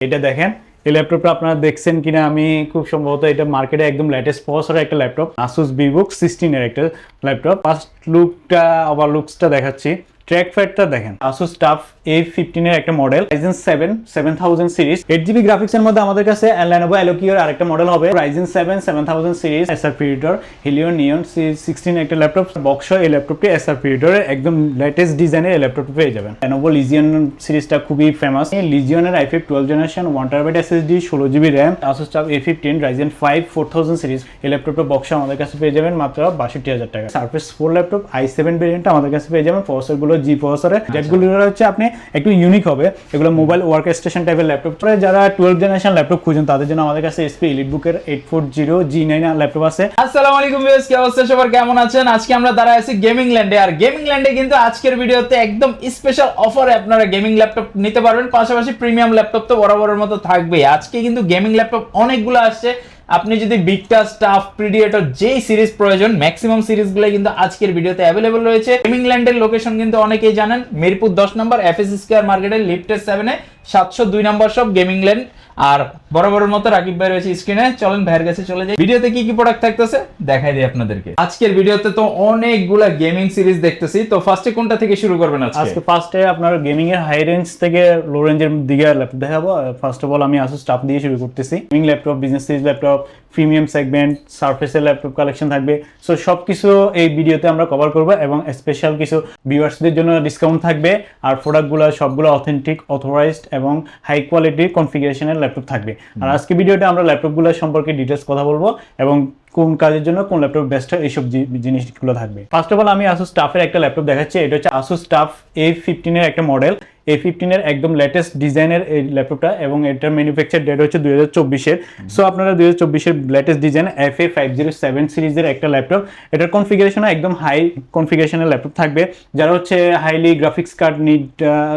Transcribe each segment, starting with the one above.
এটা দেখেন, এই ল্যাপটপটা আপনারা দেখছেন কিনা আমি খুব সম্ভবত এটা মার্কেটে একদম লেটেস্ট প্রসেসরের একটা ল্যাপটপ আসুস বিবুক সিক্সটিনের একটা ল্যাপটপ ফার্স্ট লুকটা আবার লুকসটা দেখাচ্ছি। ট্র্যাক প্যাডটা দেখেন। আসুস টাফ এ ফিফটিনের একটা model Ryzen seven seven thousand series eight GB গ্রাফিক্সের মধ্যে আমাদের কাছে ল্যানোভো অ্যালোকিওর আরেকটা মডেল হবে Ryzen seven seven thousand series Acer Predator Helios Neo sixteen একটা ল্যাপটপ বক্স এই ল্যাপটপটি এসআর পিরিয়ডরের একদম লেটেস্ট ডিজাইনের এই ল্যাপটপটি পেয়ে যাবেন। ল্যানোভো লিজিয়ন সিরিজটা খুবই famous লিজিয়নের i five twelve generation one terabyte SSD ষোলো GB RAM Asus TUF A fifteen Ryzen five four thousand series এই ল্যাপটপটা বক্স আমাদের কাছে পেয়ে যাবেন মাত্র বাষট্টি হাজার টাকা। Surface four laptop i seven variant আমাদের কাছে পেয়ে যাবেন। প্রসেসরগুলো জি প্রসেসরে যেগুলো হচ্ছে আপনি একটু ইউনিক হবে। এগুলো মোবাইল ওয়ার্ক স্টেশন টাইপের ল্যাপটপ পরে যারা টুয়েলভ জেনারেশন ল্যাপটপ খুঁজেন তাদের জন্য আমাদের কাছে HP ইলিটবুকের eight four zero G nine laptop আছে। আসসালামু আলাইকুম ভিউয়ার্স কি অবস্থা? সবার কেমন আছেন? আজকে আমরা দাঁড়ায় আছি গেমিং ল্যান্ডে আর গেমিং ল্যান্ডে কিন্তু আজকের ভিডিওতে একদম স্পেশাল অফারে আপনারা গেমিং ল্যাপটপ নিতে পারবেন। পাশাপাশি প্রিমিয়াম ল্যাপটপ তো বরাবরের মতো থাকবে আজকে কিন্তু গেমিং ল্যাপটপ অনেকগুলো আসছে। আপনি যদি বিগটা স্টাফ প্রিডিয়েটর যেই সিরিজ প্রয়োজন ম্যাক্সিমাম সিরিজগুলো কিন্তু আজকের ভিডিওতে অ্যাভেলেবল রয়েছে। গেমিংল্যান্ডের লোকেশন কিন্তু অনেকেই জানেন, মিরপুর দশ নম্বর এফএস স্কোয়ার মার্কেটের লিফটের সেভেনে সাতশো দুই নম্বর সব গেমিং ল্যান্ড আর বরাবরের মতো রাকিব ভাই রয়েছে স্ক্রিনে, চলেন ভাইয়ের কাছে চলে যাই। ভিডিওতে কি কি প্রোডাক্ট থাকতেছে দেখাই দিই আপনাদেরকে। আজকের ভিডিওতে তো অনেকগুলা গেমিং সিরিজ দেখতেছি, তো ফার্স্টে কোনটা থেকে শুরু করবেন আজকে? আজকে ফার্স্টে আপনার গেমিং এর হাই রেঞ্জ থেকে লো রেঞ্জের দিকে ল্যাপটপ দেখাবো। ফার্স্ট অফ অল আমি আসুস স্টাফ দিয়ে শুরু করতেছি। Gaming laptop business series laptop premium segment সার্ফেসের laptop collection থাকবে। সো সব কিছু এই ভিডিওতে আমরা কভার করব এবং স্পেশাল কিছু ভিউয়ার্সদের জন্য ডিসকাউন্ট থাকবে। আর প্রোডাক্টগুলো সবগুলো অথেন্টিক অথরাইজড এবং হাই কোয়ালিটির কনফিগারেশনের ল্যাপটপ থাকবে। আর আজকে ভিডিওতে আমরা ল্যাপটপগুলো সম্পর্কে ডিটেলস কথা বলব এবং কোন কাজের জন্য কোন ল্যাপটপ বেস্ট হয় এইসব জিনিসগুলো থাকবে। ফার্স্ট অফ অল আমি আসুস স্টাফের একটা ল্যাপটপ দেখাচ্ছি। এটা হচ্ছে আসুস স্টাফ এ ফিফটিনের একটা মডেল এ ফিফটিনের একদম লেটেস্ট ডিজাইনের এই ল্যাপটপটা এবং এটার ম্যানুফ্যাকচার ডেট হচ্ছে দুই হাজার চব্বিশের সো আপনারা দুই হাজার চব্বিশের latest design F A five zero seven সিরিজের একটা ল্যাপটপ এটার কনফিগারেশন একদম হাই কনফিগারেশনের ল্যাপটপ থাকবে। যারা হচ্ছে highly graphics card need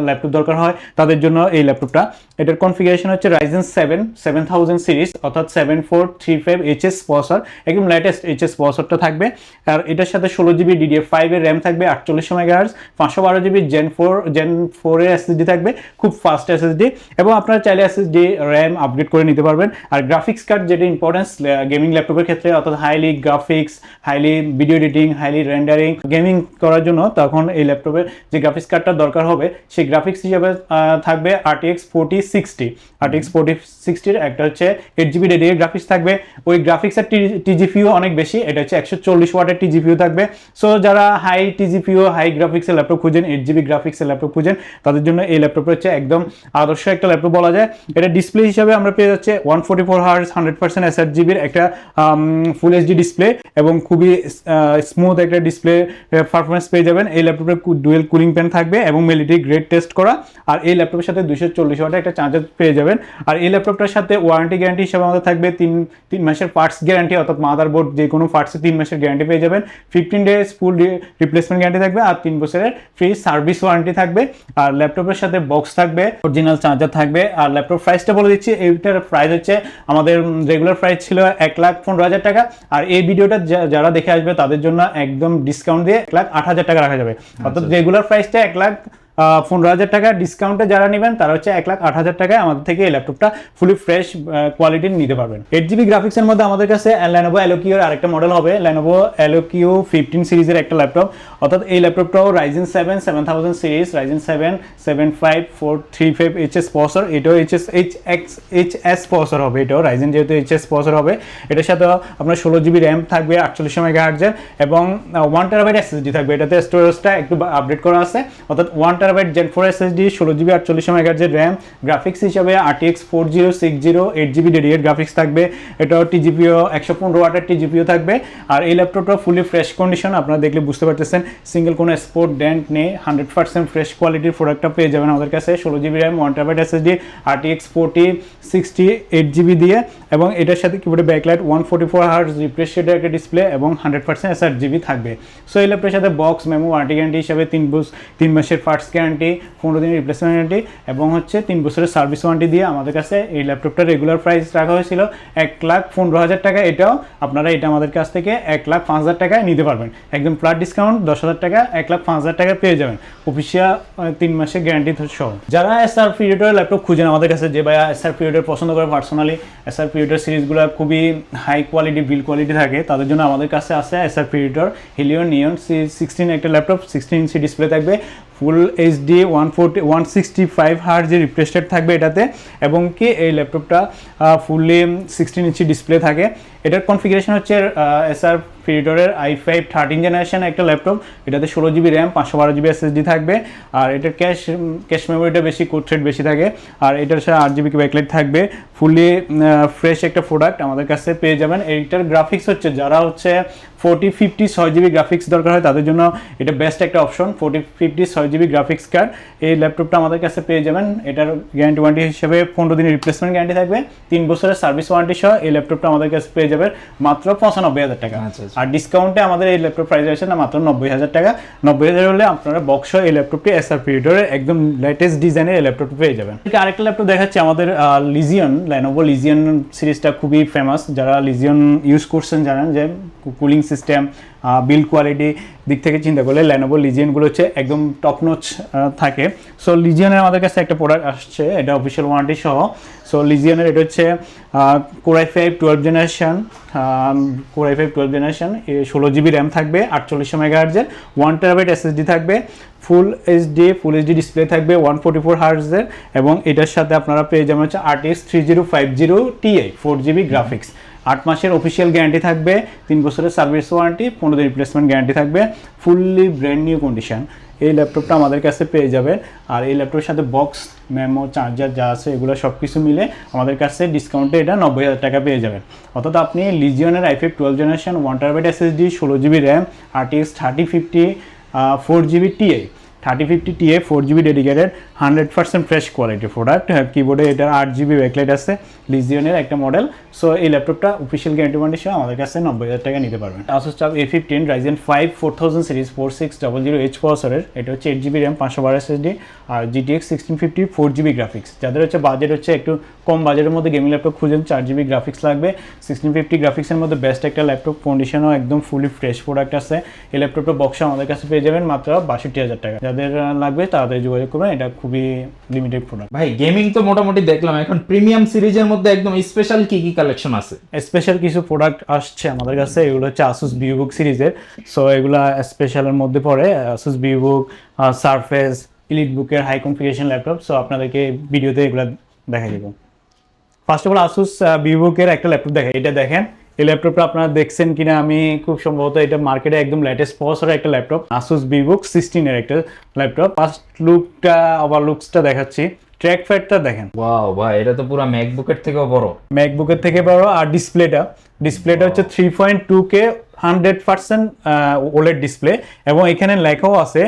laptop দরকার হয় তাদের জন্য এই ল্যাপটপটা এটার কনফিগারেশন হচ্ছে Ryzen seven seven thousand series অর্থাৎ seven four three five HS processor একদম লেটেস্ট এইচএস প্রসরটা থাকবে। আর এটার সাথে ষোলো জিবি ডিডিএফ ফাইভের র্যাম থাকবে, আটচল্লিশ মেগাহার্স পাঁচশো বারো জিবি জেন ফোর জেন ফোরের এসএসডি থাকবে, খুব ফাস্ট এসএসডি এবং আপনারা চাইলে এসএসডি র্যাম আপগ্রেড করে নিতে পারবেন। আর গ্রাফিক্স কার্ড যেটা ইম্পর্টেন্স গেমিং ল্যাপটপের ক্ষেত্রে, অর্থাৎ highly graphics highly video editing highly rendering gaming করার জন্য তখন এই ল্যাপটপের যে গ্রাফিক্স কার্ডটা দরকার হবে, সেই গ্রাফিক্স হিসাবে থাকবে RTX forty sixty RTX forty সিক্সটির একটা হচ্ছে এইট জিবি ডেডিকেট গ্রাফিক্স থাকবে। ওই গ্রাফিক্সের টিজিপিও অনেক বেশি এটা হচ্ছে একশো চল্লিশ ওয়াটের টিজিপিও থাকবে। সো যারা হাই টিজিপিও হাই গ্রাফিক্সের ল্যাপটপ খুঁজেন এইট জিবি গ্রাফিক্সের ল্যাপটপ খুঁজেন তাদের জন্য এই ল্যাপটপ হচ্ছে একদম আদর্শ একটা ল্যাপটপ বলা যায়। এটা ডিসপ্লে হিসাবে আমরা পেয়ে যাচ্ছে one forty four hertz hundred percent S জিবির একটা ফুল এইচডি ডিসপ্লে এবং খুবই স্মুথ একটা ডিসপ্লে পারফরমেন্স পেয়ে যাবেন। এই ল্যাপটপের ডুয়েল কুলিং প্যান থাকবে এবং মিলিটারি গ্রেড টেস্ট করা। আর এই ল্যাপটপের সাথে দুইশো চল্লিশ ওয়াটের একটা চার্জার পেয়ে যাবেন। আর এই ল্যাপটপটার সাথে ওয়ারেন্টি গ্যারান্টি হিসাবে আমাদের থাকবে তিন তিন মাসের পার্টস গ্যারান্টি অর্থাৎ মাদারবোর্ড যে কোনো পার্টসে তিন মাসের গ্যারান্টি পেয়ে যাবেন। Fifteen days full replacement guarantee থাকবে আর তিন বছরের ফ্রি সার্ভিস ওয়ারেন্টি থাকবে। আর ল্যাপটপের সাথে বক্স থাকবে অরিজিনাল চার্জার থাকবে। আর ল্যাপটপ প্রাইসটা বলে দিচ্ছি এইটার প্রাইস হচ্ছে আমাদের রেগুলার প্রাইস ছিল এক লাখ পনেরো হাজার টাকা। আর এই ভিডিওটা যারা দেখে আসবে তাদের জন্য একদম ডিসকাউন্ট দিয়ে এক লাখ আট হাজার টাকা রাখা যাবে। অর্থাৎ রেগুলার প্রাইসটা এক লাখ পনেরো হাজার টাকা ডিসকাউন্টে যারা নেবেন, তারা হচ্ছে এক লাখ আট হাজার টাকায় আমাদের থেকে এই ল্যাপটপটা ফুলি ফ্রেশ কোয়ালিটির নিতে পারবেন। এইট জিবি গ্রাফিক্সের মধ্যে আমাদের কাছে ল্যানোভো অ্যালোকিওর আরেকটা মডেল হবে ল্যানোভো অ্যালোকিও ফিফটিন সিরিজের একটা ল্যাপটপ অর্থাৎ এই ল্যাপটপটাও Ryzen seven seven thousand series Ryzen seven seven five four three five H S processor এটাও H S H X H S processor হবে এটাও রাইজেন যেহেতু এইচ এস পসর হবে। এটার সাথে আপনার ষোলো জিবি র্যাম থাকবে, আটচল্লিশ মেগা হার্জের এবং ওয়ান টেরাবাইট এসএসডি থাকবে। এটাতে স্টোরেজটা একটু আপডেট করা আছে। অর্থাৎ one terabyte gen four SSD ষোলো জিবি আটচল্লিশ মেগাহার্জের র্যাম গ্রাফিক্স হিসাবে RTX four zero six zero eight GB dedicate graphics থাকবে। এটাও টিজিপিও একশো পনেরো ওয়াটের টিজিপিও থাকবে। আর এই ল্যাপটপটা ফুলি ফ্রেশ কন্ডিশন আপনারা দেখলে বুঝতে পারতেছেন সিঙ্গেল কোনো স্পোর্ট ডেন্ট নেই হান্ড্রেড পার্সেন্ট ফ্রেশ কোয়ালিটির প্রোডাক্টটা পেয়ে যাবেন আমাদের কাছে, ষোলো GB RAM one terabyte SSD RTX forty sixty eight GB দিয়ে। এবং এটার সাথে কিবোর্ডে backlight one forty four hertz refresh রেটের একটা ডিসপ্লে এবং হান্ড্রেড পার্সেন্ট এসআর জিবি থাকবে। সো এই ল্যাপটপের সাথে বক্স মেমো ওয়ারেন্টি গ্যারান্টি হিসাবে তিন বুস তিন মাসের ফার্স্ট গ্যারান্টি পনেরো দিনের রিপ্লেসমেন্ট গ্যারান্টি এবং হচ্ছে তিন বছরের সার্ভিস ওয়ারেন্টি দিয়ে আমাদের কাছে এই ল্যাপটপটা রেগুলার প্রাইস রাখা হয়েছিল এক লাখ পনেরো হাজার টাকা। এটাও আপনারা এটা আমাদের কাছ থেকে এক লাখ পাঁচ হাজার টাকায় নিতে পারবেন। একদম ফ্ল্যাট ডিসকাউন্ট দশ হাজার টাকা, এক লাখ পাঁচ হাজার টাকা পেয়ে যাবেন। অফিসিয়া তিন মাসের গ্যারান্টি সহ। যারা এস আর পিরিয়ডের ল্যাপটপ খুঁজেন আমাদের কাছে, যে ভাইয়া এস আর পিরিয়ডের পছন্দ করে পার্সোনালি এস আর পিরিয়ডের সিরিজগুলো খুবই হাই কোয়ালিটি বিল কোয়ালিটি থাকে, তাদের জন্য আমাদের কাছে আছে Acer Predator Helios neo C sixteen একটা ল্যাপটপ সিক্সটিন ইঞ্চি ডিসপ্লে থাকবে। Full HD one forty one sixty five হার যে রিপ্রেস্টেড থাকবে এটাতে, এবং কি এই ল্যাপটপটা ফুললি সিক্সটিন ইঞ্চি ডিসপ্লে থাকে। এটার কনফিগারেশন হচ্ছে এসআর ফিরিডরের আই ফাইভ থার্টিন জেনারেশন একটা ল্যাপটপ এটাতে ষোলো জিবি র্যাম পাঁচশো বারো জিবি এসএসডি থাকবে। আর এটার ক্যাশ ক্যাশ মেমোরিটা বেশি কোড থ্রেড বেশি থাকে। আর এটার সাথে আট জিবি ব্যাকলাইট থাকবে। ফুললি ফ্রেশ একটা প্রোডাক্ট আমাদের কাছে পেয়ে যাবেন। এইটার গ্রাফিক্স হচ্ছে, যারা হচ্ছে ফোর্টি ফিফটি ছয় জিবি গ্রাফিক্স দরকার হয়, তাদের জন্য এটা বেস্ট একটা অপশন ফোর্টি ফিফটি ছয় জিবি গ্রাফিক্স কার্ড এই ল্যাপটপটা আমাদের কাছে পেয়ে যাবেন। এটার গ্যারান্টি ওয়ারেন্টি হিসেবে পনেরো দিনের রিপ্লেসমেন্ট গ্যারান্টি থাকবে। তিন বছরের সার্ভিস ওয়ারেন্টি সহ এই ল্যাপটপটা আমাদের কাছে পেয়ে যাবেন মাত্র পঁচানব্বই হাজার টাকা। আচ্ছা, আচ্ছা। আর ডিসকাউন্টে আমাদের এই ল্যাপটপ প্রাইস আছে না মাত্র নব্বই হাজার টাকা। নব্বই হাজার হলে আপনারা বক্স এই ল্যাপটপটি এসআর পিরিয়ডের একদম লেটেস্ট ডিজাইনের এই ল্যাপটপটি পেয়ে যাবেন। আরেকটা ল্যাপটপ দেখাচ্ছি আমাদের লিজিয়ন ল্যানোভো লিজিয়ন সিরিজটা খুবই ফেমাস যারা লিজিয়ন ইউজ করছেন জানেন যে কুলিং সিস্টেম বিল্ড কোয়ালিটি দিক থেকে চিন্তা করলে ল্যানোভো লিজিয়নগুলো হচ্ছে একদম টপ নচ থাকে। সো লিজিয়নের আমাদের কাছে একটা প্রোডাক্ট আসছে, এটা অফিসিয়াল ওয়ারেন্টি সহ। সো লিজিয়নের এটা হচ্ছে core i five twelve generation core i five twelve generation ষোলো জিবি র্যাম থাকবে, আটচল্লিশশো মেগাহার্জের ওয়ান টেরাবাইট এসএসডি থাকবে full HD full HD display থাকবে ওয়ান ফোর্টি ফোর হার্জের এবং এটার সাথে আপনারা পেয়ে যাবেন হচ্ছে RTX three zero five zero Ti four GB graphics আট মাসের অফিসিয়াল গ্যারান্টি থাকবে, তিন বছরের সার্ভিস ওয়ারেন্টি পনেরো দিন রিপ্লেসমেন্ট গ্যারান্টি থাকবে ফুললি ব্র্যান্ড নিউ কন্ডিশন এই ল্যাপটপটা আমাদের কাছে পেয়ে যাবেন আর এই ল্যাপটপের সাথে বক্স মেমো চার্জার যা আছে, এগুলো সব কিছু মিলে আমাদের কাছে ডিসকাউন্টে এটা নব্বই হাজার টাকা পেয়ে যাবেন। অর্থাৎ আপনি লিজিয়নের I five twelve generation one terabyte SSD ষোলো GB RAM RTX thirty fifty four GB Ti thirty fifty Ti four GB dedicated hundred percent fresh quality product কিবোর্ডে এটার আট জিবি ব্যাকলাইট আছে। লিজিয়নের একটা মডেল সো এই ল্যাপটপটা অফিসিয়াল গ্যারান্টি ওয়ারেন্টি সহ আমাদের কাছে নব্বই হাজার টাকা নিতে পারবেন। Asus TUF A fifteen Ryzen five four thousand series four six double zero H প্রসেসরের এটা হচ্ছে এইট জিবি র্যাম পাঁচশো বারো এসএসডি আর GTX sixteen fifty four GB graphics যাদের হচ্ছে বাজেট হচ্ছে একটু কম বাজেটের মধ্যে গেমিং ল্যাপটপ খুঁজেন, চার জিবি গ্রাফিক্স লাগবে। সিক্সটিন ফিফটি গ্রাফিক্সের মধ্যে বেস্ট একটা ল্যাপটপ কন্ডিশনও একদম ফুলি ফ্রেশ প্রোডাক্ট আছে। এই ল্যাপটপটা বক্সে আমাদের কাছে পেয়ে যাবেন মাত্র বাষট্টি হাজার টাকা। যাদের লাগবে তাড়াতাড়ি যোগাযোগ করবেন, এটা খুবই লিমিটেড প্রোডাক্ট ভাই গেমিং তো মোটামুটি দেখলাম, এখন প্রিমিয়াম সিরিজের মধ্যে একদম স্পেশাল কি কি কালেকশন আছে? স্পেশাল কিছু প্রোডাক্ট আসছে আমাদের কাছে, এগুলো হচ্ছে আসুস বিউবুক সিরিজের। সো এগুলো স্পেশালের মধ্যে পড়ে আসুস বিউবুক সারফেস ইলিট বুকের হাই কনফিগারেশন ল্যাপটপ সো আপনাদেরকে ভিডিওতে এগুলো দেখা দিব। ফার্স্ট অফ অল আসুস বিউবুকের একটা ল্যাপটপ দেখেন এটা দেখেন। এই ল্যাপটপটা আপনারা দেখছেন কিনা আমি খুব সম্ভবত এটা মার্কেটে একদম লেটেস্ট প্রসেসরের একটা ল্যাপটপ আসুস বিবুক সিক্সটিনের একটা ল্যাপটপ ফার্স্ট লুকটা আবার লুকসটা দেখাচ্ছি। ট্র্যাক প্যাডটা দেখেন। ওয়াও ভাই এটা তো পুরো ম্যাকবুকের থেকেও বড়। ম্যাকবুকের থেকে বড় আর ডিসপ্লেটা। ডিসপ্লেটা হচ্ছে three point two K hundred percent OLED display এবং এখানে লেখাও আছে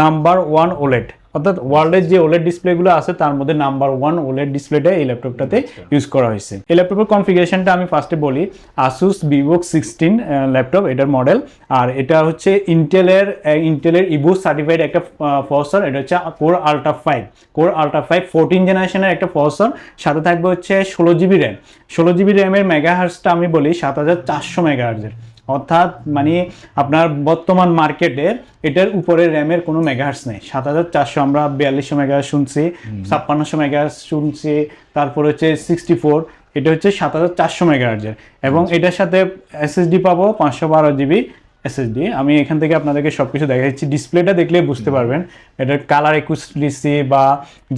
নাম্বার ওয়ান ওলেড অর্থাৎ ওয়ার্ল্ডের যে ওলেড ডিসপ্লেগুলো আছে তার মধ্যে নাম্বার ওয়ান ওলেড ডিসপ্লেটা এই ল্যাপটপটাতে ইউজ করা হয়েছে। এই ল্যাপটপের কনফিগারেশনটা আমি ফার্স্টে বলি আসুস ভিভো সিক্সটিন ল্যাপটপ এটার মডেল আর এটা হচ্ছে ইন্টেলের ইন্টেলের ইবু সার্টিফাইড একটা প্রসেসর এটা হচ্ছে core ultra five core ultra five fourteen জেনারেশনের একটা প্রসেসর সাথে থাকবে হচ্ছে ষোলো জিবি র্যাম ষোলো জিবি র্যামের মেগা হার্সটা আমি বলি সাত হাজার চারশো মেগা হার্সের অর্থাৎ মানে আপনার বর্তমান মার্কেটের এটার উপরে র্যামের কোনো মেগাহার্স নেই। সাত হাজার চারশো আমরা বিয়াল্লিশশো মেগাহার্স শুনছি ছাপ্পান্নশো মেগাহার্স শুনছি তারপর হচ্ছে সিক্সটি ফোর এটা হচ্ছে সাত হাজার চারশো মেগাহার্জের এবং এটার সাথে এসএসডি পাবো পাঁচশো বারো জিবি এসএসডি আমি এখান থেকে আপনাদেরকে সব কিছু দেখাচ্ছি। ডিসপ্লেটা দেখলে বুঝতে পারবেন এটার কালার একুশলিসি বা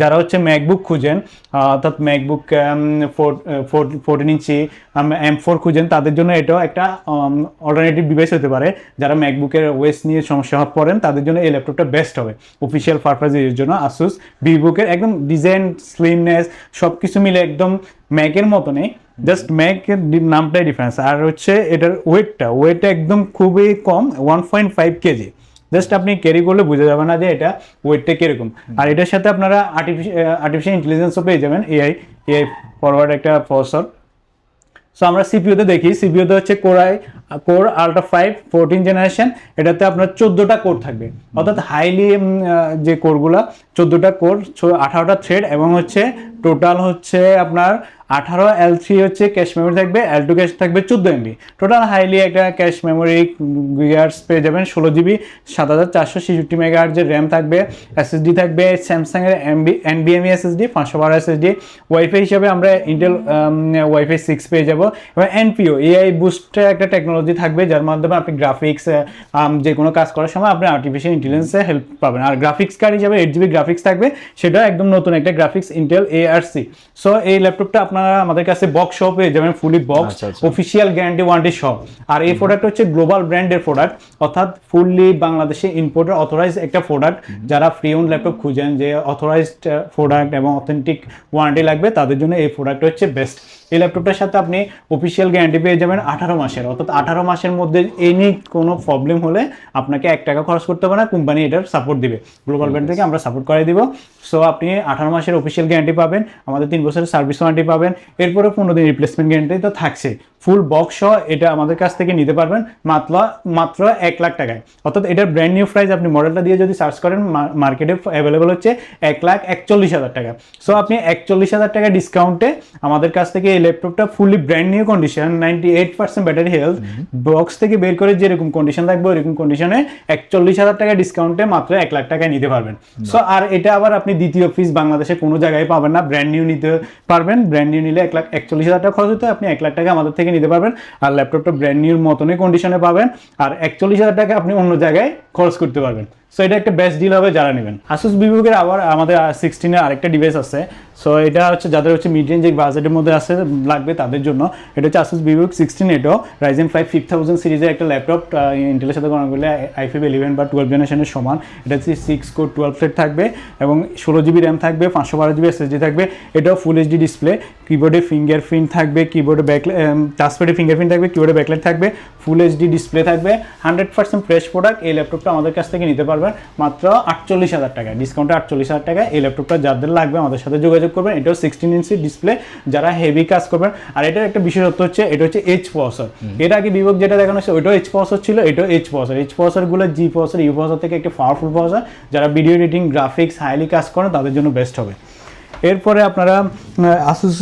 যারা হচ্ছে ম্যাকবুক খুঁজেন অর্থাৎ MacBook fourteen inch M four খুঁজেন তাদের জন্য এটাও একটা অল্টারনেটিভ ডিভাইস হতে পারে। যারা ম্যাকবুকের ওয়েস নিয়ে সমস্যা পড়েন তাদের জন্য এই ল্যাপটপটা বেস্ট হবে। অফিসিয়াল পারপাস এর জন্য আসুস ভিভোকের একদম ডিজাইন স্লিমনেস সব কিছু মিলে একদম ম্যাকের মতনই। জাস্ট ম্যাকের নামটাই ডিফারেন্স আর হচ্ছে এটার ওয়েটটা ওয়েটটা একদম খুবই কম one point five KG just আপনি ক্যারি করলে বোঝা যাবে না যে এটা ওয়েটটা কীরকম। আর এটার সাথে আপনারা আর্টিফিশিয়াল আর্টিফিশিয়াল ইন্টেলিজেন্সও পেয়ে যাবেন এআই এআই ফরওয়ার্ড একটা প্রসেসর সো আমরা সিপিইউতে দেখি সিপিইউতে হচ্ছে core i core ultra five fourteen generation এটাতে আপনার চোদ্দোটা কোর থাকবে। অর্থাৎ হাইলি যে কোরগুলা চোদ্দোটা কোর আঠারোটা থ্রেড এবং হচ্ছে টোটাল হচ্ছে আপনার আঠারো এল থ্রি হচ্ছে ক্যাশ মেমোরি থাকবে এল টু ক্যাশ থাকবে চোদ্দ এমবি টোটাল হাইলি একটা ক্যাশ মেমোরি গিগার্স পেয়ে যাবেন, ষোলো জিবি সাত হাজার চারশো ছেষট্টি যে র্যাম থাকবে এসএসডি থাকবে স্যামসাংয়ের এমবি এনবিএমই এসএসডি পাঁচশো বারো এসএসডি ওয়াইফাই হিসাবে আমরা ইন্টেল ওয়াইফাই সিক্স পেয়ে যাব। এবং এনপিও এআই বুস্টের একটা টেকনোলজি থাকবে, যার মাধ্যমে আপনি গ্রাফিক্স যে কোনো কাজ করার সময় আপনি আর্টিফিশিয়াল ইন্টেলিজেন্সে হেল্প পাবেন। আর গ্রাফিক্স কার্ড হিসাবে এইট জিবি গ্রাফিক্স থাকবে সেটা একদম নতুন একটা গ্রাফিক্স ইন্টেল এআরসি সো এই ল্যাপটপটা আপনারা আমাদের কাছে বক্স শপে যেমন fully box. Official guarantee warranty shop আর এই প্রোডাক্ট হচ্ছে গ্লোবাল ব্র্যান্ডের প্রোডাক্ট অর্থাৎ ফুললি বাংলাদেশে ইম্পোর্টার অথরাইজ একটা প্রোডাক্ট যারা ফ্রি ওন ল্যাপটপ খুঁজেন যে অথরাইজড প্রোডাক্ট এবং অথেন্টিক ওয়ারেন্টি লাগবে তাদের জন্য এই প্রোডাক্ট হচ্ছে বেস্ট এই ল্যাপটপটার সাথে আপনি অফিসিয়াল গ্যারান্টি পেয়ে যাবেন আঠারো মাসের। অর্থাৎ আঠারো মাসের মধ্যে এনি কোনো প্রবলেম হলে আপনাকে এক টাকা খরচ করতে হবে না কোম্পানি এটার সাপোর্ট দিবে। গ্লোবাল ব্র্যান্ড থেকে আমরা সাপোর্ট করে দিব। সো আপনি আঠারো মাসের অফিসিয়াল গ্যারান্টি পাবেন আমাদের তিন বছরের সার্ভিস ওয়ারেন্টি পাবেন এরপরে পনেরো দিন রিপ্লেসমেন্ট গ্যারান্টি তো থাকছে। ফুল বক্স সহ এটা আমাদের কাছ থেকে নিতে পারবেন মাত্র মাত্র এক লাখ টাকায়। অর্থাৎ এটার ব্র্যান্ড নিউ প্রাইস আপনি মডেলটা দিয়ে যদি সার্চ করেন মার্কেটে অ্যাভেলেবল হচ্ছে এক লাখ একচল্লিশ হাজার টাকা। সো আপনি একচল্লিশ হাজার টাকা ডিসকাউন্টে আমাদের কাছ থেকে এই ল্যাপটপটা fully brand new condition ninety eight percent battery health box থেকে বের করে যেরকম কন্ডিশন থাকবে ওইরকম কন্ডিশনে একচল্লিশ হাজার টাকা ডিসকাউন্টে মাত্র এক লাখ টাকায় নিতে পারবেন। সো আর এটা আবার আপনি দ্বিতীয় পিস বাংলাদেশে কোনো জায়গায় পাবেন না ব্র্যান্ড নিউ নিতে পারবেন ব্র্যান্ড নিউ নিলে এক লাখ একচল্লিশ হাজার টাকা খরচ হতে আপনি এক লাখ টাকা আমাদের থেকে নিতে পারবেন আর ল্যাপটপটা ব্র্যান্ড নিউর মতনই কন্ডিশনে পাবেন আর একচল্লিশ হাজার টাকা আপনি অন্য জায়গায় খরচ করতে পারবেন। সো এটা একটা বেস্ট ডিল হবে, যারা নেবেন। আসুস বিভাগের আবার আমাদের সিক্সটিনের আরেকটা ডিভাইস আছে। সো এটা হচ্ছে, যাদের হচ্ছে মিড রেঞ্জ বাজেটের মধ্যে আছে, লাগবে তাদের জন্য। এটা হচ্ছে আসুস বিভাগ সিক্সটিন এটাও রাইজেন ফাইভ ফিফ থাউজেন্ড সিরিজের একটা ল্যাপটপ ইন্টেলের সাথে কোনো করলে আই ফাইভ ইলেভেন বা টুয়েলভ জেনারেশনের সমান। এটা হচ্ছে সিক্স কোর টুয়েলভ সেট থাকবে এবং ষোলো জিবি র্যাম থাকবে, পাঁচশো বারো জিবি এসএসডি থাকবে। এটাও ফুল এইচডি ডিসপ্লে কিবোর্ডে ফিঙ্গারপ্রিন্ট থাকবে কিবোর্ডে ব্যাক টাচপ্যাডে ফিঙ্গারপ্রিন্ট থাকবে কিবোর্ডে ব্যাকলাইট থাকবে ফুল এইচডি ডিসপ্লে থাকবে। হান্ড্রেড পার্সেন্ট ফ্রেশ প্রোডাক্ট এই ল্যাপটপটা আমাদের কাছ থেকে নিতে পারবেন মাত্র আটচল্লিশ হাজার টাকা। ডিসকাউন্টে আটচল্লিশ হাজার টাকা। এই ল্যাপটপটা যাদের লাগবে আমাদের সাথে যোগাযোগ করবেন। এটাও সিক্সটিন ইঞ্চি ডিসপ্লে যারা হেভি কাজ করবেন। আর এটার একটা বিশেষত্ব হচ্ছে এটা হচ্ছে এইচ পসর এর আগে বিভোগ যেটা দেখানো হচ্ছে ওইটাও এইচ পসর ছিল এটাও এইচ পসর এইচ প্রসেসরগুলো জি পসর ইউ পসর থেকে একটা পাওয়ারফুল পসর যারা ভিডিও এডিটিং গ্রাফিক্স হাইলি কাজ করেন তাদের জন্য বেস্ট হবে। এরপরে আপনারা আসুস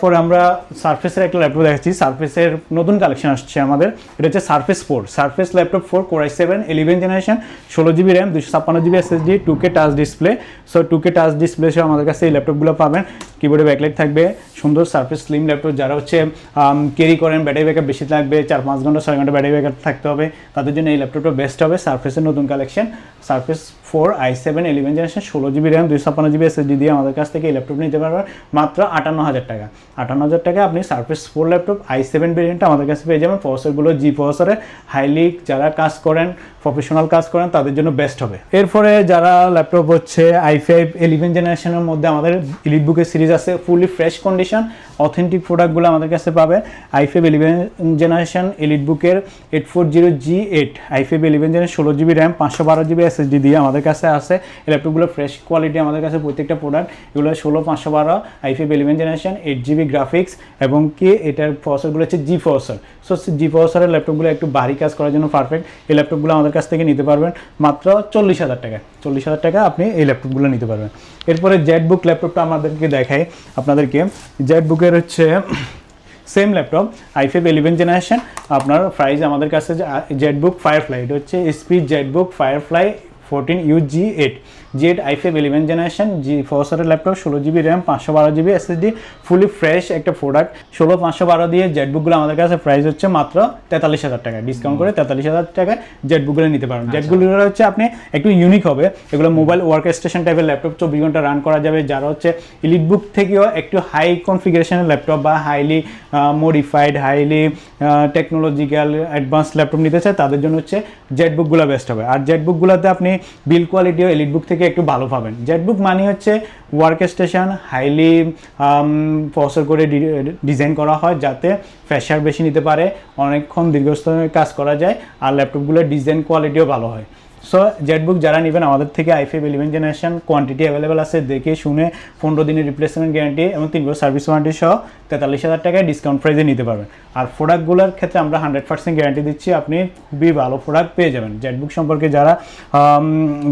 পরে আমরা সার্ফেসের একটা ল্যাপটপ দেখাচ্ছি। সার্ফেসের নতুন কালেকশন আসছে আমাদের। এটা হচ্ছে Surface four Surface laptop four core i seven eleven generation ষোলো জিবি র্যাম দুশো ছাপ্পান্ন GB SSD two K touch display so two K touch display সহ আমাদের কাছে এই ল্যাপটপগুলো পাবেন। কিবোর্ডে ব্যাকলাইট থাকবে। সুন্দর সার্ফেস স্লিম ল্যাপটপ যারা হচ্ছে ক্যারি করেন ব্যাটারি ব্যাকআপ বেশি লাগবে, চার পাঁচ ঘণ্টা, ছয় ঘণ্টা ব্যাটারি ব্যাকআপ থাকতে হবে। তাদের জন্য এই ল্যাপটপটা বেস্ট হবে। সার্ফেসের নতুন collection Surface four I seven eleven generation ষোলো জিবি র্যাম দুইশো ছাপ্পান্ন জিবি এসএসডি দিয়ে আমাদের কাছ থেকে এই ল্যাপটপ নিতে পারবেন মাত্র আটান্ন হাজার টাকা। আটান্ন হাজার টাকা আপনি Surface four laptop I seven ভেরিয়েন্টটা আমাদের কাছে পেয়ে যাবেন। প্রসেসরগুলো জি প্রসেসরে হাইলি যারা কাজ করেন প্রফেশনাল কাজ করেন, তাদের জন্য বেস্ট হবে। এরপরে যারা ল্যাপটপ হচ্ছে আই ফাইভ ইলেভেন জেনারেশনের মধ্যে আমাদের ইলিট বুকের সিরিজ আছে ফুলি ফ্রেশ কন্ডিশন অথেন্টিক প্রোডাক্টগুলো আমাদের কাছে পাবেন I five eleven generation elite বুকের eight four zero G eight I five eleven generation ষোলো জিবি র্যাম পাঁচশো বারো জিবি এসএসডি দিয়ে আমাদের কাছে আছে। ল্যাপটপগুলো ফ্রেশ কোয়ালিটি আমাদের কাছে প্রত্যেকটা প্রোডাক্ট এগুলো ষোলো, পাঁচশো বারো I five eleven generation eight GB graphics এবং কি এটার প্রসেসরগুলো হচ্ছে জি প্রসেসর সো জি প্রসেসরের ল্যাপটপগুলো একটু ভারী কাজ করার জন্য পারফেক্ট এই ল্যাপটপগুলো আমাদের কাছ থেকে নিতে পারবেন মাত্র চল্লিশ হাজার টাকা চল্লিশ হাজার টাকা আপনি এই ল্যাপটপগুলো নিতে পারবেন। এরপরে জেড বুক ল্যাপটপটা আমাদেরকে দেখাই। আপনাদেরকে জেড বুকের হচ্ছে same laptop I five eleven generation আপনার প্রাইস আমাদের কাছে জেড বুক ফায়ারফ্লাই এটা হচ্ছে speed ZBook Firefly fourteen U G eight Z I five eleven generation G ফোরসরের laptop ষোলো জিবি র্যাম পাঁচশো বারো জিবি এসএসডি ফুলি ফ্রেশ একটা প্রোডাক্ট ষোলো পাঁচশো বারো দিয়ে জেড বুকগুলো আমাদের কাছে প্রাইস হচ্ছে মাত্র তেতাল্লিশ হাজার টাকা ডিসকাউন্ট করে তেতাল্লিশ হাজার টাকায় জেড বুকগুলো নিতে পারেন জেডগুলো হচ্ছে আপনি একটু ইউনিক হবে। এগুলো মোবাইল ওয়ার্ক স্টেশন টাইপের ল্যাপটপ চব্বিশ ঘণ্টা রান করা যাবে। যারা হচ্ছে ইলিট বুক থেকেও একটু হাই কনফিগারেশনের ল্যাপটপ বা highly modified highly technological advance laptop নিতে চায় তাদের জন্য হচ্ছে জেড বুকগুলো বেস্ট হবে। আর জেড বুকগুলোতে আপনি বিল কোয়ালিটিও এলিট বুক থেকে একটু ভালো পাবেন। জেটবুক মানে হচ্ছে ওয়ার্ক স্টেশন হাইলি ফসল করে ডিজাইন করা হয় যাতে ফ্রেশার বেশি নিতে পারে, অনেকক্ষণ দীর্ঘস্থানে কাজ করা যায়, আর ল্যাপটপগুলোর ডিজাইন কোয়ালিটিও ভালো হয়। সো জেটবুক যারা নেবেন, আমাদের থেকে I five eleven generation quantity available আছে, দেখে শুনে পনেরো দিনের রিপ্লেসমেন্ট গ্যারান্টি এবং তিন বছর সার্ভিস ওয়ারেন্টি সহ তেতাল্লিশ হাজার টাকায় ডিসকাউন্ট প্রাইসে নিতে পারবেন। আর প্রোডাক্টগুলোর ক্ষেত্রে আমরা হান্ড্রেড পার্সেন্ট গ্যারান্টি দিচ্ছি, আপনি খুবই ভালো প্রোডাক্ট পেয়ে যাবেন। জেটবুক সম্পর্কে যারা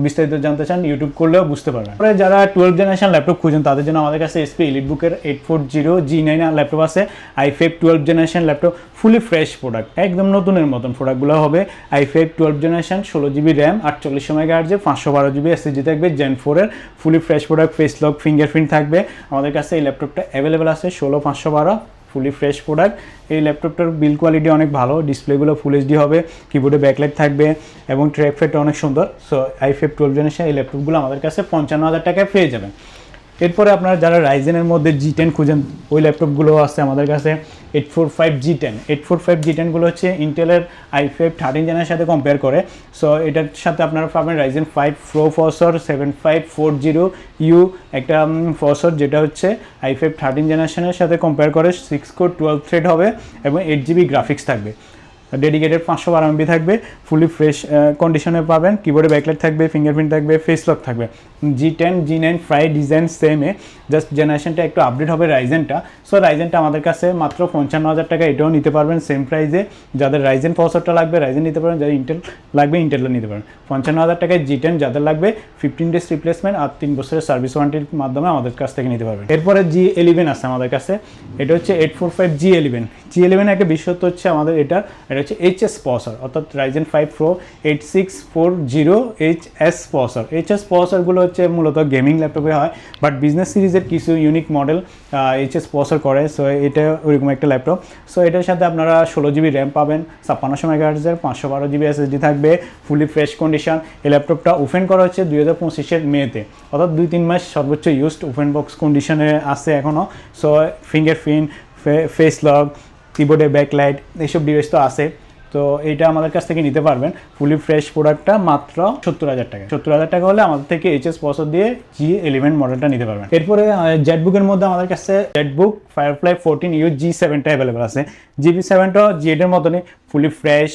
বিস্তারিত জানতে চান ইউটিউব করলেও বুঝতে পারবেন। তারপরে যারা টুয়েলভ জেনারেশন ল্যাপটপ খুঁজেন, তাদের জন্য আমাদের কাছে HP ইলিটবুকের eight four zero G nine laptop আছে। I five twelve generation laptop fully fresh product একদম নতুনের মতন প্রোডাক্টগুলো হবে। আই ফাইভ টুয়েলভ জেনারেশন ষোলো জিবি র্যাম আটচল্লিশ সময় গার্জে পাঁচশো বারো জিবি এসএসডি থাকবে জেন ফোরের fully fresh product face lock fingerprint থাকবে। আমাদের কাছে এই ল্যাপটপটা অ্যাভেলেবেল আছে, ষোলো, পাঁচশো বারো ফুলি ফ্রেশ প্রোডাক্ট এই ল্যাপটপটার বিল কোয়ালিটি অনেক ভালো ডিসপ্লেগুলো ফুল এইচডি হবে কিবোর্ডে ব্যাকলাইট থাকবে এবং ট্র্যাক ফেটটা অনেক সুন্দর। So I five twelve generation এই ল্যাপটপগুলো আমাদের কাছে পঞ্চান্ন হাজার টাকায় পেয়ে যাবেন। এরপরে আপনারা যারা রাইজেনের মধ্যে জি টেন খুঁজেন, ওই ল্যাপটপগুলো আছে আমাদের কাছে eight four five G ten eight four five G টেনগুলো হচ্ছে ইন্টেলের আই ফাইভ থার্টিন জেনের সাথে কম্পেয়ার করে। সো এটার সাথে আপনারা পাবেন Ryzen five pro processor seven five four zero U একটা ফসর যেটা হচ্ছে আই ফাইভ থার্টিন জেনারেশনের সাথে কম্পেয়ার করে সিক্স কোর টুয়েলভ থ্রেড হবে এবং এইট জিবি গ্রাফিক্স থাকবে। ডেডিকেটেড পাঁচশো বারো এমবি থাকবে ফুলি ফ্রেশ কন্ডিশনে পাবেন কিবোর্ডে ব্যাকলাইট থাকবে ফিঙ্গারপ্রিন্ট থাকবে ফেস লক থাকবে। জি টেন জি নাইন ফ্রাই ডিজাইন সেমে জাস্ট জেনারেশনটা একটু আপডেট হবে রাইজেনটা সো রাইজেনটা আমাদের কাছে মাত্র পঞ্চান্ন হাজার টাকা, এটাও নিতে পারবেন সেম প্রাইসে যাদের রাইজেন প্রসেসরটা লাগবে রাইজেন নিতে পারবেন, যাদের ইন্টেল লাগবে ইন্টেলও নিতে পারেন পঞ্চান্ন হাজার টাকায় জি টেন যাদের লাগবে ফিফটিন ডেজ রিপ্লেসমেন্ট আর তিন বছরের সার্ভিস ওয়ারেন্টির মাধ্যমে আমাদের কাছ থেকে নিতে পারবেন। এরপরে জি এলিভেন আছে আমাদের কাছে, এটা হচ্ছে eight four five G eleven G eleven একটা বিশেষত্ব হচ্ছে আমাদের এটা এটা হচ্ছে এইচ এস পসার অর্থাৎ Ryzen five pro eight six four zero H S processor H S পসারগুলো হচ্ছে মূলত গেমিং ল্যাপটপে হয় বাট বিজনেস সিরিজের কিছু unique model H S processor করে। সো এটা ওইরকম একটা ল্যাপটপ সো এটার সাথে আপনারা ষোলো জিবি র্যাম পাবেন, ছাপ্পান্নশো মেগাহার্জের পাঁচশো বারো জিবি এসএসডি থাকবে ফুলি ফ্রেশ কন্ডিশন এই ল্যাপটপটা ওপেন করা হচ্ছে দুই হাজার পঁচিশের মেতে অর্থাৎ দুই তিন মাস সর্বোচ্চ ইউজড ওপেন বক্স কন্ডিশনে আছে এখনও সো ফিঙ্গারপ্রিন্ট ফেস লক কিবোর্ডে ব্যাকলাইট এইসব ডিভাইস তো আছে। তো এইটা আমাদের কাছ থেকে নিতে পারবেন। ফুলি ফ্রেশ প্রোডাক্টটা মাত্র সত্তর হাজার টাকা। সত্তর হাজার টাকা হলে আমাদের থেকে এইচ এস পসর দিয়ে জি এলিভেন মডেলটা নিতে পারবেন। এরপরে জেটবুকের মধ্যে আমাদের কাছে Jetbook Firefly fourteen U G সেভেনটা available আছে। জিবি সেভেনটা জি এটের মতনই ফুলি ফ্রেশ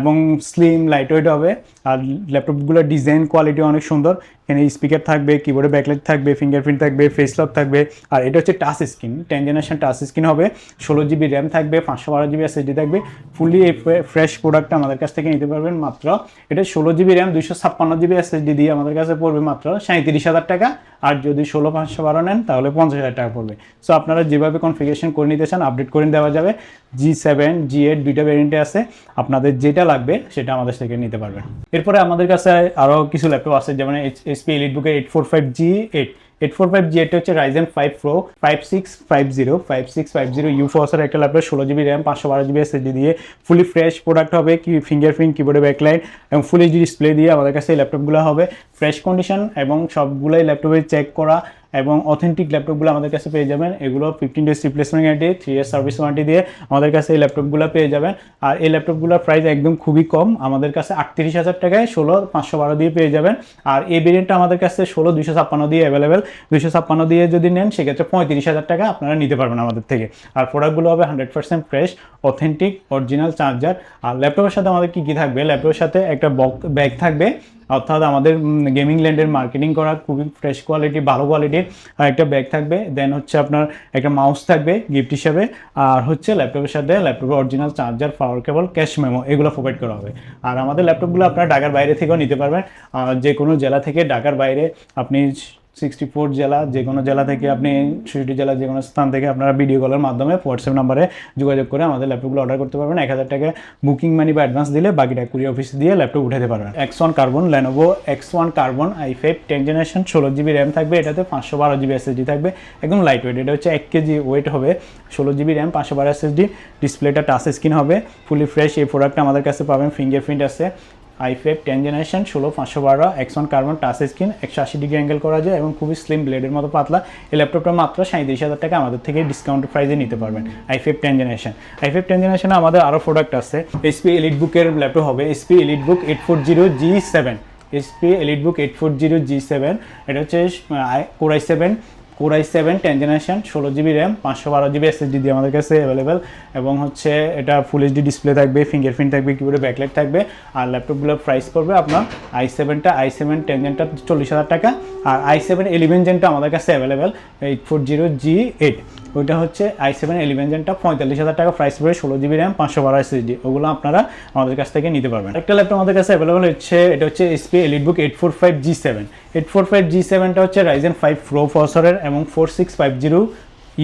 এবং স্লিম লাইট ওয়েট হবে। আর ল্যাপটপগুলোর ডিজাইন কোয়ালিটি অনেক সুন্দর। এখানে স্পিকার থাকবে কিবোর্ডে ব্যাকলাইট থাকবে ফিঙ্গারপ্রিন্ট থাকবে ফেস লক থাকবে। আর এটা হচ্ছে touch screen ten generation touch screen হবে। ষোলো জিবি র্যাম থাকবে, পাঁচশো বারো জিবি এসএসডি থাকবে। ফুলি ফ্রেশ প্রোডাক্টটা আমাদের কাছ থেকে নিতে পারবেন মাত্র। এটা ষোলো জিবি র্যাম দুইশো ছাপ্পান্ন জিবি এসএসডি দিয়ে আমাদের কাছে পড়বে মাত্র সাঁত্রিশ হাজার টাকা। আর যদি ষোলো, পাঁচশো বারো নেন, তাহলে পঞ্চাশ হাজার টাকা পড়বে। সো আপনারা যেভাবে কনফিগারেশন করে নিতে চান আপডেট করে দেওয়া যাবে। জি সেভেন জি এইট দুইটা ভ্যারিয়েন্টে আছে। আপনাদের যেটা লাগবে, সেটা আমাদের থেকে নিতে পারবেন। এরপরে আমাদের কাছে আরও কিছু ল্যাপটপ আছে, যেমন এইচপি এলিট বুকের eight four five G eight eight four five G এটা হচ্ছে Ryzen five pro five six five zero five six five zero U ফোর্সের একটা ল্যাপটপ ষোলো জিবি র্যাম পাঁচশো বারো জিবি এসএসডি দিয়ে ফুলি ফ্রেশ প্রোডাক্ট হবে, কি ফিঙ্গার প্রিন্ট কিবোর্ডে ব্যাকলাইন এবং ফুল এইচডি ডিসপ্লে দিয়ে আমাদের কাছে এই ল্যাপটপগুলো হবে। ফ্রেশ কন্ডিশন এবং সবগুলোই ল্যাপটপে চেক করা এবং অথেন্টিক ল্যাপটপগুলো আমাদের কাছে পেয়ে যাবেন। এগুলো fifteen days replacement guarantee three year service warranty দিয়ে আমাদের কাছে এই ল্যাপটপগুলো পেয়ে যাবেন। আর এই ল্যাপটপগুলোর প্রাইস একদম খুবই কম, আমাদের কাছে আটত্রিশ হাজার টাকায় ষোলো পাঁচশো বারো দিয়ে পেয়ে যাবেন। আর এই ভেরিয়েন্টটা আমাদের কাছে ষোলো দুশো ছাপ্পান্ন দিয়ে অ্যাভেলেবেল দুশো ছাপ্পান্ন দিয়ে যদি নেন, সেক্ষেত্রে পঁয়ত্রিশ হাজার টাকা আপনারা নিতে পারবেন আমাদের থেকে। আর প্রোডাক্টগুলো হবে hundred percent fresh authentic original charger আর ল্যাপটপের সাথে আমাদের কী কী থাকবে? ল্যাপটপের সাথে একটা বক ব্যাগ থাকবে। অর্থাৎ আমাদের গেমিং ল্যান্ডের মার্কেটিং করা খুবই ফ্রেশ কোয়ালিটি ভালো কোয়ালিটির আর একটা ব্যাগ থাকবে। দেন হচ্ছে আপনার একটা মাউস থাকবে গিফট হিসাবে। আর হচ্ছে ল্যাপটপের সাথে ল্যাপটপের original charger power cable cash memo এগুলো প্রোভাইড করা হবে। আর আমাদের ল্যাপটপগুলো আপনার ঢাকার বাইরে থেকেও নিতে পারবেন। যে কোনো জেলা থেকে ঢাকার বাইরে আপনি সিক্সটি ফোর জেলা, যে কোনো জেলা থেকে আপনি ছুটি জেলা যে কোনো স্থান থেকে আপনারা ভিডিও কলের মাধ্যমে হোয়াটসঅ্যাপ নাম্বারে যোগাযোগ করে আমাদের ল্যাপটপগুলো অর্ডার করতে পারবেন। এক হাজার টাকা বুকিং মানি বা অ্যাডভান্স দিলে বাকিটা কুড়ি অফিসে দিয়ে ল্যাপটপ উঠাতে পারবেন। X one carbon Lenovo X one carbon i five ten generation ষোলো জিবি র্যাম থাকবে, এটাতে পাঁচশো বারো জিবি এসএসডি থাকবে। একদম লাইট ওয়েট এটা হচ্ছে এক কেজি ওয়েট হবে, ষোলো জিবি র্যাম পাঁচশো বারো এসএসডি ডিসপ্লেটা টাচ স্ক্রিন হবে ফুলি ফ্রেশ এই প্রোডাক্টটা আমাদের কাছে পাবেন ফিঙ্গারপ্রিন্ট আছে। আই ফাইভ টেন জেনারেশন ষোলো, পাঁচশো বারো এক্সন কার্বন টাচ স্ক্রিন একশো আশি ডিগ্রি অ্যাঙ্গেল করা যায় এবং খুবই স্লিম ব্লেডের মতো পাতলা। এই ল্যাপটপটা মাত্র সাঁত্রিশ হাজার টাকা আমাদের থেকে ডিসকাউন্ট প্রাইসে নিতে পারবেন i five ten generation i five ten জেনারেশনে আমাদের আরও প্রোডাক্ট আছে। এসপি এলিট বুকের ল্যাপটপ হবে। HP EliteBook eight four zero G seven HP EliteBook eight four zero G seven এটা হচ্ছে core i seven core i seven ten generation ষোলো GB RAM পাঁচশো বারো জিবি এসএসডি দিয়ে আমাদের কাছে অ্যাভেলেবেল এবং হচ্ছে এটা ফুল এইচডি ডিসপ্লে থাকবে ফিঙ্গারপ্রিন্ট থাকবে কিবোর্ডে ব্যাকলাইট থাকবে আর ল্যাপটপগুলোর প্রাইস পড়বে আপনার আই সেভেনটা আই সেভেন টেন জেনটা চল্লিশ হাজার টাকা আর আই সেভেন ইলেভেন জেনটা আমাদের কাছে available eight four zero G eight ওইটা হচ্ছে আই সেভেন ইলেভেন জেনটা পঁয়তাল্লিশ হাজার টাকা প্রাইস পড়বে ষোলো জিবি র্যাম পাঁচশো বারো এসএসডি ওগুলো আপনারা আমাদের কাছ থেকে নিতে পারবেন। একটা ল্যাপটপ আমাদের কাছে অ্যাভেলেবল হচ্ছে, এটা হচ্ছে HP EliteBook eight four five G seven eight four five G সেভেনটা হচ্ছে রাইজেন ফাইভ প্রো প্রসেসরের এবং four six five zero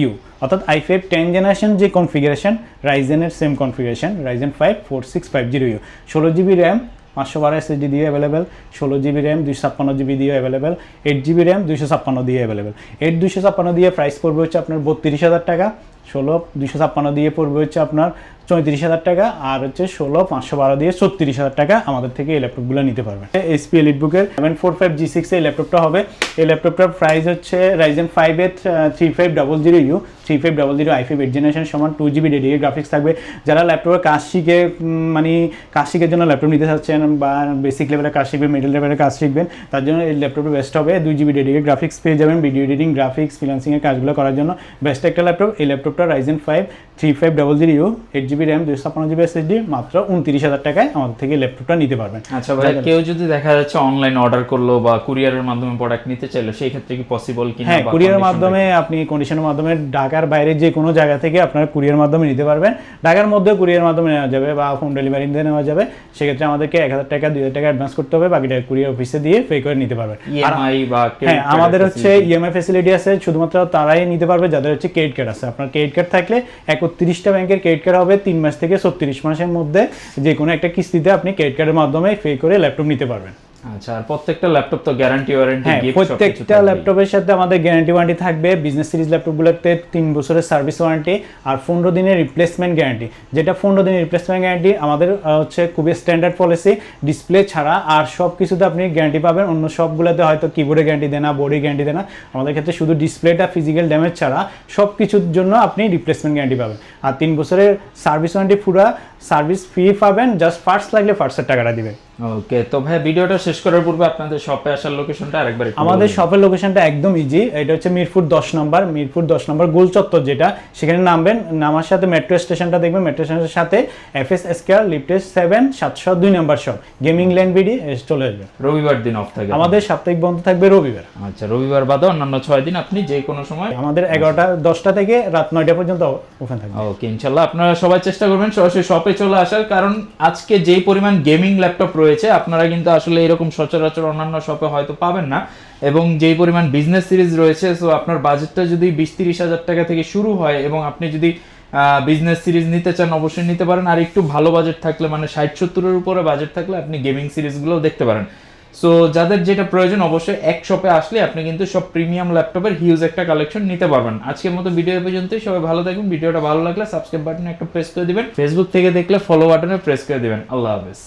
U অর্থাৎ আই ফাইভ টেন জেনারেশন যে configuration রাইজেনের same configuration Ryzen five four six five zero U ষোলো GB RAM পাঁচশো বারো SSD দিয়ে available ষোলো জিবি র্যাম দুইশো ছাপ্পান্ন জিবি দিয়ে অ্যাভেলেবেল এইট জিবি র্যাম দুইশো ছাপ্পান্ন দিয়ে অ্যাভেলেবেল এইট দুইশো ছাপ্পান্ন দিয়ে প্রাইস পড়বে হচ্ছে আপনার বত্রিশ হাজার টাকা, ষোলো দুশো ছাপ্পান্ন দিয়ে পড়বে হচ্ছে আপনার চৌত্রিশ হাজার টাকা, আর হচ্ছে ষোলো পাঁচশো বারো দিয়ে ছত্রিশ হাজার টাকা আমাদের থেকে এই ল্যাপটপগুলো নিতে পারবেন HP এলিটবুকের seven four five G six এই ল্যাপটপটা হবে। এই ল্যাপটপটার প্রাইস হচ্ছে Ryzen five eight three five double zero U three five double zero i five eight generation সমান টু জিবি ডেডিকেট গ্রাফিক্স থাকবে। যারা ল্যাপটপের কাজ শিখে মানে কাজ শিখের জন্য ল্যাপটপ নিতে চাচ্ছেন বা বেসিক লেভেলের কাজ শিখবেন মিডল লেভেলের কাজ শিখবেন, তার জন্য এই ল্যাপটপটা বেস্ট হবে। দুই জিবি ডেডিকেট গ্রাফিক্স পেয়ে যাবেন ভিডিও এডিটিং গ্রাফিক্স ফ্রিলান্সিংয়ের কাজগুলো করার জন্য। বেস্ট একটা ল্যাপটপ, এই ল্যাপটপটা Ryzen five three five double zero U eight GB RAM দুশো ছাপ্পান্ন জিবি এসএসডি মাত্র উনত্রিশ হাজার টাকায় আমাদের থেকে ল্যাপটপটা নিতে পারবেন। আচ্ছা ভাই কেউ যদি দেখা যাচ্ছে অনলাইন অর্ডার করল বা কুরিয়ারের মাধ্যমে প্রোডাক্ট নিতে চাইলো সেই ক্ষেত্রে কি পসিবল কি হ্যাঁ কুরিয়ারের মাধ্যমে আপনি কন্ডিশনের মাধ্যমে ঢাকার বাইরে যে কোনো জায়গা থেকে আপনারা কুরিয়ার মাধ্যমে নিতে পারবেন। ঢাকার মধ্যে কুরিয়ার মাধ্যমে নেওয়া যাবে বা হোম ডেলিভারি দিয়ে নেওয়া যাবে। সেক্ষেত্রে আমাদেরকে এক হাজার টাকা দুই হাজার টাকা অ্যাডভান্স করতে হবে। বাকিটা কুরিয়ার অফিসে দিয়ে পে করে নিতে পারবেন। ইএমআই বা হ্যাঁ আমাদের হচ্ছে ইএমআই ফেসিলিটি আছে। শুধুমাত্র তারাই নিতে পারবে যাদের হচ্ছে ক্রেডিট কার্ড আছে। আপনার ক্রেডিট কার্ড থাকলে একত্রিশটা ব্যাংকের ক্রেডিট কার্ড হবে তিন মাস থেকে ছত্রিশ মাসের মধ্যে যে কোনো একটা কিস্তিতে আপনি ক্রেডিট কার্ডের মাধ্যমে পে করে ল্যাপটপ নিতে পারবেন। আচ্ছা আর প্রত্যেকটা ল্যাপটপ তো গ্যারান্টি ওয়ারেন্টি গিফট প্রত্যেকটা ল্যাপটপের সাথে আমাদের গ্যারান্টি ওয়ারেন্টি থাকবে। বিজনেস সিরিজ ল্যাপটপগুলোতে তিন বছরের সার্ভিস ওয়ারেন্টি আর পনেরো দিনের রিপ্লেসমেন্ট গ্যারান্টি যেটা পনেরো দিনের রিপ্লেসমেন্ট গ্যারান্টি আমাদের হচ্ছে খুবই স্ট্যান্ডার্ড পলিসি ডিসপ্লে ছাড়া আর সব কিছুতে আপনি গ্যারান্টি পাবেন। অন্য সবগুলোতে হয়তো কিবোর্ডে গ্যারান্টি দেয় না বোর্ডে গ্যারান্টি দেয় না আমাদের ক্ষেত্রে শুধু ডিসপ্লেটা ফিজিক্যাল ড্যামেজ ছাড়া সব কিছুর জন্য আপনি রিপ্লেসমেন্ট গ্যারান্টি পাবেন। আর তিন বছরের সার্ভিস ওয়ারেন্টি পুরো সার্ভিস ফ্রি পাবেন। জাস্ট ফার্স্ট লাগলে ফার্স্টের টাকাটা দিবেন। ওকে তো ভাই ভিডিওটা শেষ করার পূর্বে আপনাদের শপে আসার লোকেশনটা আরেকবার একটু আমাদের শপের লোকেশনটা একদম ইজি এটা হচ্ছে মিরপুর দশ নম্বর মিরপুর দশ নম্বর গোল চত্বর যেটা। সেখানে নামবেন নামার সাথে মেট্রো স্টেশনটা দেখবেন। মেট্রো স্টেশনের সাথে এফ এস এসকেআর লিফটেস সেভেন সাতশো দুই নম্বর শপ গেমিং ল্যান্ড বিডি চলে আসবে। রবিবার দিন অফ থাকে। আমাদের সাপ্তাহিক বন্ধ থাকবে রবিবার। আচ্ছা রবিবার বাদে অন্যান্য ছয় দিন আপনি যে কোনো সময় আমাদের এগারোটা দশটা থেকে রাত নয়টা পর্যন্ত ওপেন থাকবে। ওকে ইনশাল্লাহ আপনারা সবাই চেষ্টা করবেন সরাসরি শপে চলে আসার কারণ আজকে যেই পরিমাণ গেমিং ল্যাপটপ রয়েছে আপনারা কিন্তু আসলে এরকম সচরাচর অন্যান্য শপে হয়তো পাবেন না। এবং যেই পরিমাণ বিজনেস সিরিজ রয়েছে সো আপনার বাজেটটা যদি বিশ তিরিশ হাজার টাকা থেকে শুরু হয় এবং আপনি যদি বিজনেস সিরিজ নিতে চান, অবশ্যই নিতে পারেন। আর একটু ভালো বাজেট থাকলে মানে ষাট সত্তরের উপরে বাজেট থাকলে আপনি গেমিং সিরিজগুলোও দেখতে পারেন। সো যাদের যেটা প্রয়োজন অবশ্যই এক শপে আসলে আপনি কিন্তু সব প্রিমিয়াম ল্যাপটপের হিউজ একটা কালেকশন নিতে পারবেন। আজকের মতো ভিডিও পর্যন্ত পর্যন্তই। সবাই ভালো থাকবেন। ভিডিওটা ভালো লাগলে সাবস্ক্রাইব বাটনে একটা প্রেস করে দিবেন। ফেসবুক থেকে দেখলে ফলো বাটনে প্রেস করে দিবেন। আল্লাহ হাফেজ।